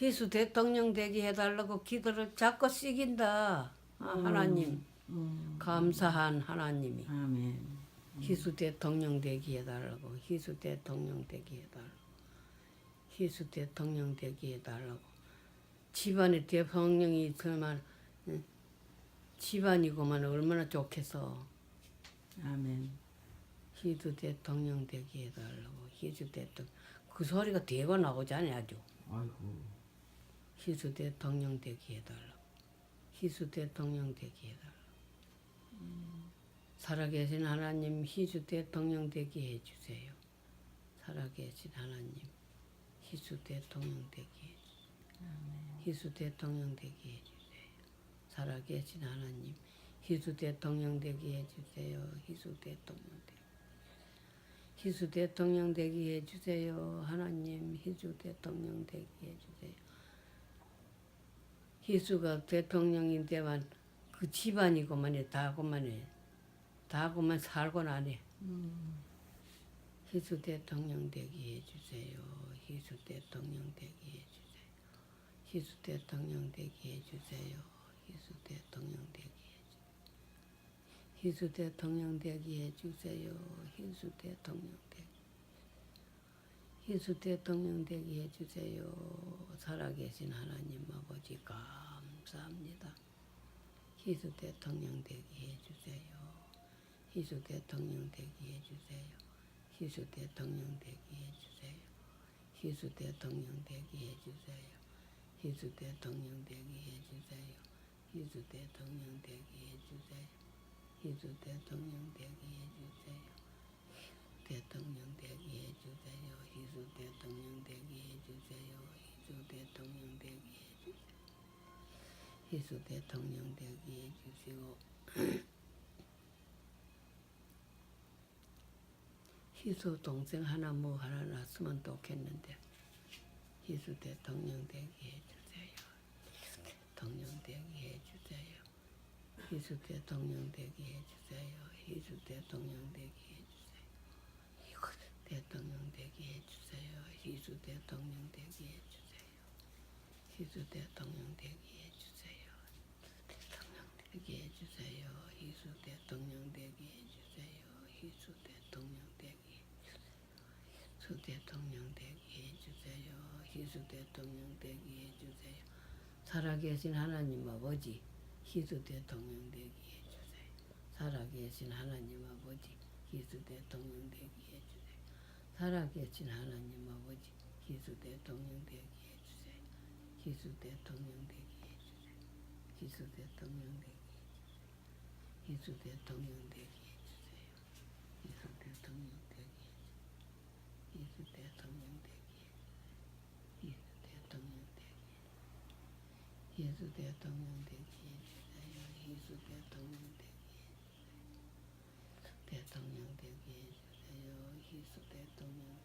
희수 대통령 되게 해달라고 기도를 자꾸 시긴다. 아, 하나님 음. 감사한 하나님이 아멘. 희수 대통령 되게 해달라고 희수 대통령 되게 해달라고 희수 대통령 되게 해달라고 집안에 대통령이 응? 집안이고만 얼마나 좋겠어. 아멘. 희수 대통령 되게 해달라고 희수 대통령 그 소리가 대가 나오잖아요 아주 아이고. 희수 대통령 되게 해달라고. 희수 대통령 되게 해달라고. 살아계신 하나님 희수 대통령 되게 해주세요. 살아계신 하나님 희수 대통령 되게 해주세요. 희수 대통령 되게 해주세요. 살아계신 하나님 희수 대통령 되게 해주세요. 희수 대통령 되게 희수 대통령 되게 해주세요. 하나님 희수 대통령 되게 해주세요. 희수가 대통령인데만 그 집안이고만 해 다고만 해 다고만 살고 나네. 희수 대통령 되게 해주세요. 희수 대통령 되게 해주세요. 희수 대통령 되게 해주세요. 희수 대통령 되게 해주세요. 희수 대통령 되게 해주세요. 희수 대통령 되게. 희수 대통령 되게 해주세요. 살아계신 하나님 아버지 감사합니다. 희수 대통령 되게 해주세요. 희수 대통령 되게 해주세요. 희수 대통령 되게 해주세요. 희수 대통령 되게 해주세요. 희수 대통령 되게 해주세요. 희수 대통령 되게 해주세요. 희수 대통령 되게 해주세요. 대통령 되게 해주세요. 희수 대통령 되게 해주세요. 희수 대통령 되게 해주세요. 희수 대통령 되게 해주시고 희수 동생 하나 뭐 하나 낳았으면 좋겠는데 희수 대통령 되게 해주세요. 희수 대통령 되게 해주세요. 희수 대통령 되게 해주세요. 희수 대통령 되게 해주세요. 대통령 되게 해주세요. 희수 대통령 되게 해주세요. 희수 대통령 되게 해주세요. 대통령 되게 해주세요. 희수 대통령 되게 해주세요. 희수 대통령 되게 희수 대통령 되게 해주세요. 희수 대통령 되게 해주세요. 살아계신 하나님 아버지 희수 대통령 되게 해주세요. 살아계신 하나님 아버지 희수 대통령 되게 해주세요. 살아계신 하나님 아버지 희수 대통령 되게 해주세요. 희수 대통령 되게 해주세요. 희수 대통령 되게 해주세요. 희수 대통령 되게 해주세요. 희수 대통령 되게 해주세요. 희수 대통령 되게 해주세요. 희수 대통령 되게 해주세요. 희수 대통령 되게 해주세요. 희수 대통령 되게 해주세요. 대통령 되게 해주세요. Señor, y eso te tomo